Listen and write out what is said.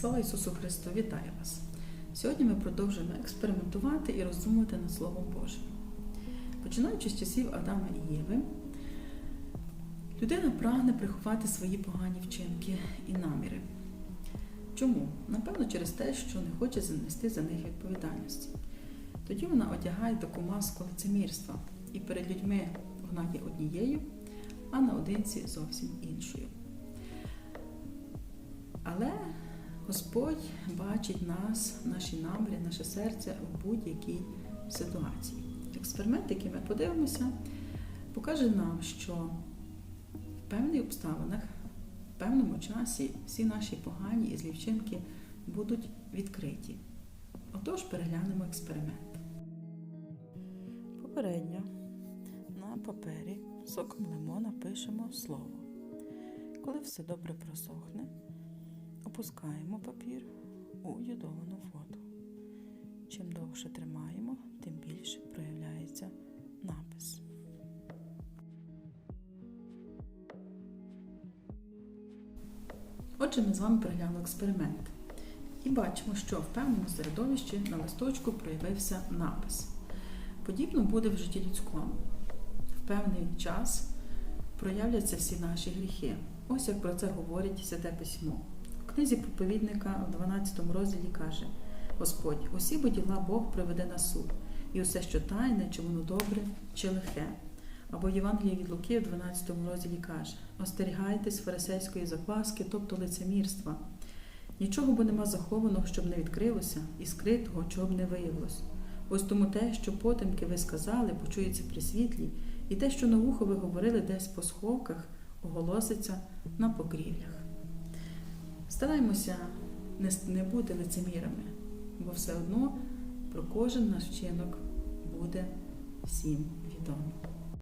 Слава Ісусу Христу! Вітаю вас! Сьогодні ми продовжуємо експериментувати і роздумувати над Словом Божим. Починаючи з часів Адама і Єви, людина прагне приховати свої погані вчинки і наміри. Чому? Напевно, через те, що не хоче занести за них відповідальності. Тоді вона одягає таку маску лицемірства, і перед людьми вона є однією, а наодинці зовсім іншою. Але Господь бачить нас, наші наміри, наше серце у будь-якій ситуації. Експеримент, який ми подивимося, покаже нам, що в певних обставинах, в певному часі всі наші погані і злі вчинки будуть відкриті. Отож, переглянемо експеримент. Попередньо на папері соком лимона пишемо слово. Коли все добре просохне, опускаємо папір у йодовану воду. Чим довше тримаємо, тим більше проявляється напис. Отже, ми з вами переглянули експеримент і бачимо, що в певному середовищі на листочку проявився напис. Подібно буде в житті людському. В певний час проявляться всі наші гріхи. Ось як про це говорить Святе Письмо. Книзі проповідника в 12 розділі каже: Господь, усі бо діла Бог приведе на суд, і усе, що тайне, чи воно добре, чи лихе. Або Євангелії від Луки в 12 розділі каже: Остерігайтесь фарисейської закваски, тобто лицемірства. Нічого бо нема захованого, щоб не відкрилося, і скритого, чого б не виявилось. Ось тому те, що потемки ви сказали, почується при світлі, і те, що на вухо ви говорили десь по сховках, оголоситься на покрівлях. Стараймося не бути лицемірами, бо все одно про кожен наш вчинок буде всім відомо.